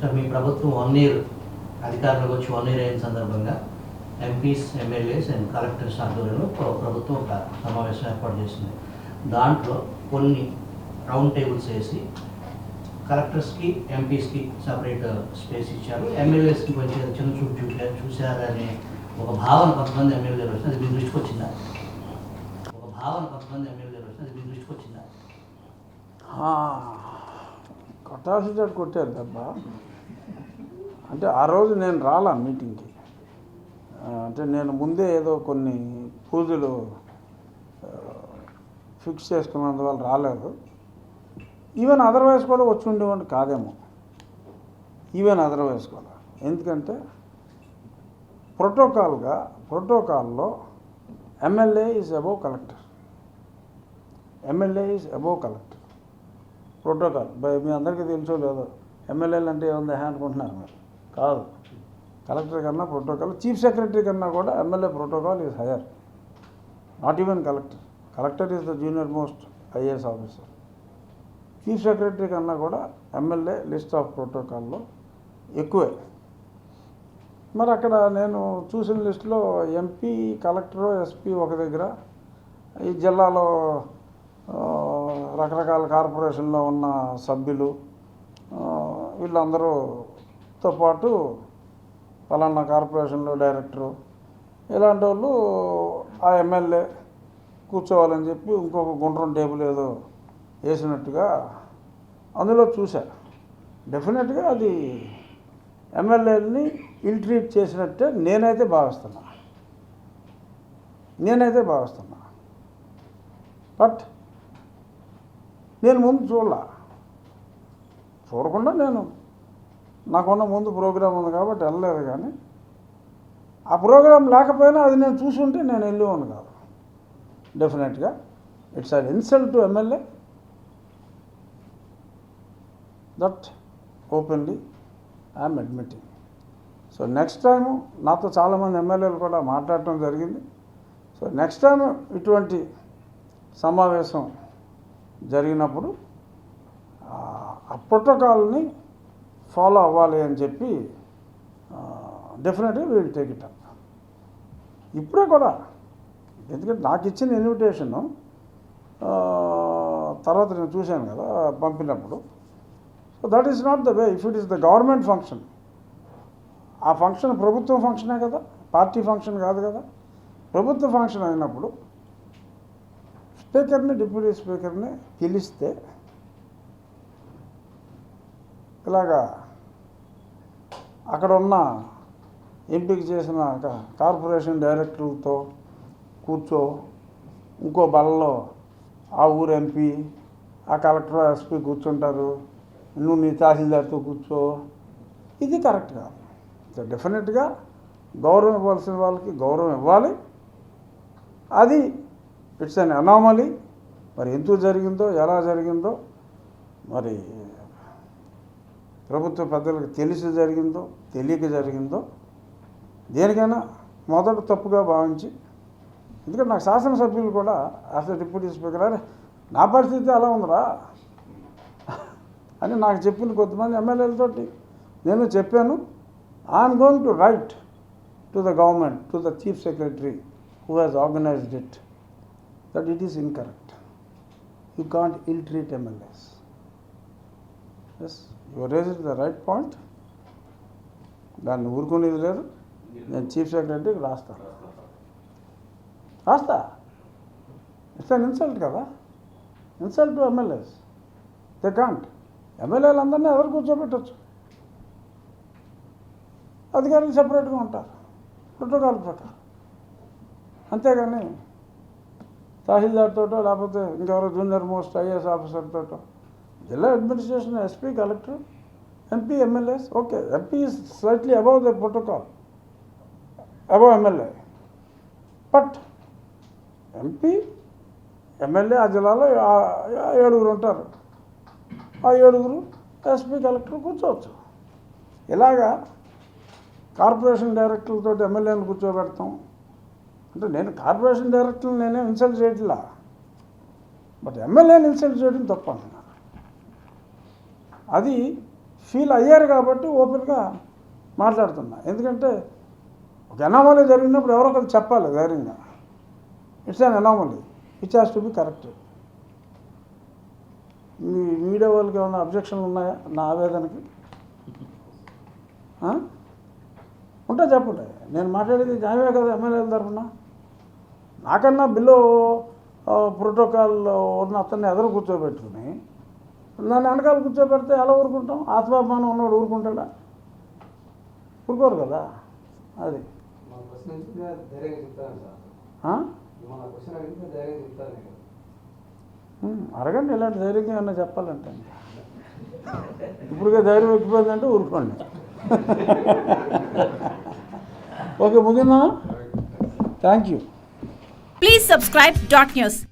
Sir మీ ప్రభుత్వం one year అధికారంలోకి వచ్చి వన్ ఇయర్ అయిన సందర్భంగా ఎంపీస్ ఎమ్మెల్యేస్ అండ్ కలెక్టర్స్ ఆధ్వర్యంలో ప్రభుత్వం ఒక సమావేశం ఏర్పాటు చేసింది. దాంట్లో కొన్ని రౌండ్ టేబుల్స్ వేసి కలెక్టర్స్కి ఎంపీస్కి సపరేట్ స్పేస్ ఇచ్చారు. ఎమ్మెల్యేస్కి కొంచెం చిన్న చూపు చూసారు చూశారనే ఒక భావన కొంతమంది ఎమ్మెల్యేలు వచ్చింది. అది మీ దృష్టికి వచ్చిందా? ఒక భావన కొంతమంది ఎమ్మెల్యేలు వచ్చింది. అది మీ దృష్టికి వచ్చిందా? కొట్టాల్సినట్టు కొట్టారు తప్ప. అంటే ఆ రోజు నేను రాలా మీటింగ్కి. అంటే నేను ముందే ఏదో కొన్ని పూజలు ఫిక్స్ చేసుకున్నందువల్ల రాలేదు. ఈవెన్ అదర్వైజ్ కూడా వచ్చి ఉండేవాడిని కాదేమో. ఈవెన్ అదర్వైజ్ కూడా. ఎందుకంటే ప్రోటోకాల్గా ప్రోటోకాల్లో MLA is above collector. MLA is above collector. Protocol by మీ అందరికీ తెలుసో లేదో? ఎమ్మెల్యేలు అంటే ఏముంది అనుకుంటున్నారు మీరు. కాదు. కలెక్టర్ కన్నా ప్రోటోకాల్ చీఫ్ సెక్రటరీ కన్నా కూడా MLA protocol is higher. Not even collector. Collector is the junior most IAS officer. Chief secretary కన్నా కూడా ఎమ్మెల్యే లిస్ట్ ఆఫ్ ప్రోటోకాల్లో ఎక్కువే. మరి అక్కడ నేను చూసిన లిస్టులో ఎంపీ కలెక్టరు ఎస్పీ ఒక దగ్గర ఈ జిల్లాలో రకరకాల కార్పొరేషన్లో ఉన్న సభ్యులు వీళ్ళందరూ తో పాటు పలానా కార్పొరేషన్లో డైరెక్టరు ఇలాంటి వాళ్ళు ఆ ఎమ్మెల్యే కూర్చోవాలని చెప్పి ఇంకొక గుండ్రం టేబుల్ ఏదో వేసినట్టుగా అందులో చూశా. డెఫినెట్గా అది ఎమ్మెల్యేని ఇల్ ట్రీట్ చేసినట్టే నేనైతే భావిస్తున్నా. నేనైతే భావిస్తున్నా. బట్ నేను ముందు చూడాల. చూడకుండా నేను నాకున్న ముందు ప్రోగ్రాం ఉంది కాబట్టి వెళ్ళలేదు కానీ ఆ ప్రోగ్రాం లేకపోయినా అది నేను చూసుంటే నేను వెళ్ళేవాను కాదు. డెఫినెట్గా it's an insult to MLA that openly I'm admitting so next time నాతో చాలామంది ఎమ్మెల్యేలు కూడా మాట్లాడటం జరిగింది. సో నెక్స్ట్ టైం ఇటువంటి సమావేశం జరిగినప్పుడు ఆ, ప్రోటోకాల్ని ఫాలో అవ్వాలి అని చెప్పి డెఫినెట్గా వీళ్ళు టేక్ ఇట్ అప్ ఇప్పుడే కూడా ఎందుకంటే నాకు ఇచ్చిన ఇన్విటేషను తర్వాత నేను చూశాను కదా పంపినప్పుడు. So that is not the way if it is the government function ఆ ఫంక్షన్ ప్రభుత్వం ఫంక్షనే కదా పార్టీ ఫంక్షన్ కాదు కదా. ప్రభుత్వ ఫంక్షన్ అయినప్పుడు స్పీకర్ని డిప్యూటీ స్పీకర్ని పిలిస్తే ఇలాగా అక్కడ ఉన్న ఎంపిక చేసిన కార్పొరేషన్ డైరెక్టర్లతో కూర్చో ఇంకో బలలో ఆ ఊరు ఎంపీ ఆ కలెక్టర్ ఎస్పీ కూర్చుంటారు. నువ్వు నీ తహసీల్దార్తో కూర్చో. ఇది కరెక్ట్ కాదు. డెఫినెట్గా గౌరవం ఇవ్వాల్సిన వాళ్ళకి గౌరవం ఇవ్వాలి. అది ఇట్స్ అన్ అనామలీ మరి ఎందుకు జరిగిందో ఎలా జరిగిందో మరి ప్రభుత్వ పెద్దలకు తెలిసి జరిగిందో తెలియక జరిగిందో దేనికైనా మొదట తప్పుగా భావించి ఎందుకంటే నాకు శాసనసభ్యులు కూడా అసలు డిప్యూటీ స్పీకర్ అరే నా పరిస్థితి అలా ఉందిరా అని నాకు చెప్పిన కొంతమంది ఎమ్మెల్యేలతోటి నేను చెప్పాను I'm going to write to the government to the chief secretary who has organised it that it is incorrect you can't ill treat MLAs yes your raise the right point దాన్ని ఊరుకునేది లేదు. నేను చీఫ్ సెక్రటరీకి రాస్తా. రాస్తా? It's an insult కదా? Insult to MLAs they can't ఎమ్మెల్యేలు అందరినీ ఎవరు కూర్చోబెట్టచ్చు? అధికారులు సపరేట్గా ఉంటారు. ప్రోటోకాల్ ప్రకారం. అంతేగాని తహసీల్దార్ లేకపోతే ఇంకెవరో జూనియర్ మోస్ట్ ఐఏఎస్ ఆఫీసర్ జిల్లా administration SP collector MP MLAs okay MP is slightly above the protocol above MLA but MP MLA ఆ జిల్లాలో ఏడుగురు ఉంటారు. ఆ ఏడుగురు ఎస్పీ కలెక్టర్ కూర్చోవచ్చు. ఇలాగా కార్పొరేషన్ డైరెక్టర్లతో ఎమ్మెల్యేని కూర్చోబెడతాం. అంటే నేను కార్పొరేషన్ డైరెక్టర్ని నేనే ఇన్సల్ట్ చేయట్లా? బట్ ఎమ్మెల్యేని ఇన్సల్ట్ చేయడం తప్పు అంటున్నా అది ఫీల్ అయ్యారు కాబట్టి ఓపెన్గా మాట్లాడుతున్నా. ఎందుకంటే ఒక ఎనామలీ జరిగినప్పుడు ఎవరో ఒకరు చెప్పాలి ధైర్యంగా. It's an anomaly which has to be corrected me media వాళ్ళకి ఏమైనా అబ్జెక్షన్లు ఉన్నాయా? నా ఆవేదనకి? ఉంటే చెప్పండి. నేను మాట్లాడేది న్యాయమే కదా ఎమ్మెల్యేల తరఫున? నాకన్నా బిలో ప్రోటోకాల్ ఉన్న అతన్ని ఎదురు కూర్చోబెట్టుకుని నన్ను వెనకాల కూర్చోబెడితే ఎలా ఊరుకుంటాం? ఆత్మాభిమానం ఉన్నవాడు ఊరుకుంటాడా? ఊరుకోరు కదా. అది. అడగండి ఇలాంటి ధైర్యంగా ఏమన్నా చెప్పాలంటే. ఇప్పటికే ధైర్యం ఎక్కిపోయిందంటే ఊరుకోండి. Okay ముగిందా? Thank you. Please subscribe dot news.